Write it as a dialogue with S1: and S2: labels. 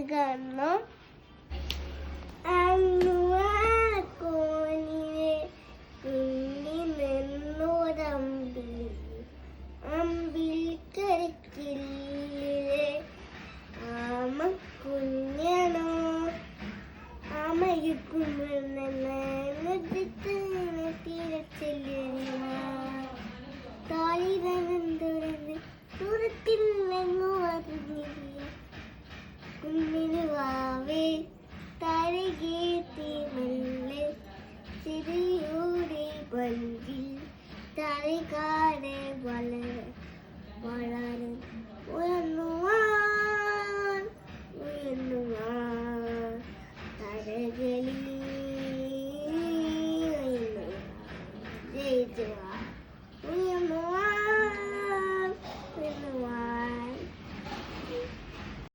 S1: കാണുന്നു കോണിനെ കുഞ്ഞി നിന്നോരമ്പിൽ അമ്പിൽ കരിക്കില്ലേ? ആമ കുഞ്ഞാണോ? ആമയ്ക്കുമെന്നെ തിരച്ചെല്ലിരുന്ന താലിതന്നെ വൻകിൽ തളികാരെ വള വളരും ഉയർന്നുവാൻ ഉയർന്നുവാൻ തഴകളിൽ ഉയർന്നു ജയിച്ചുവാൻ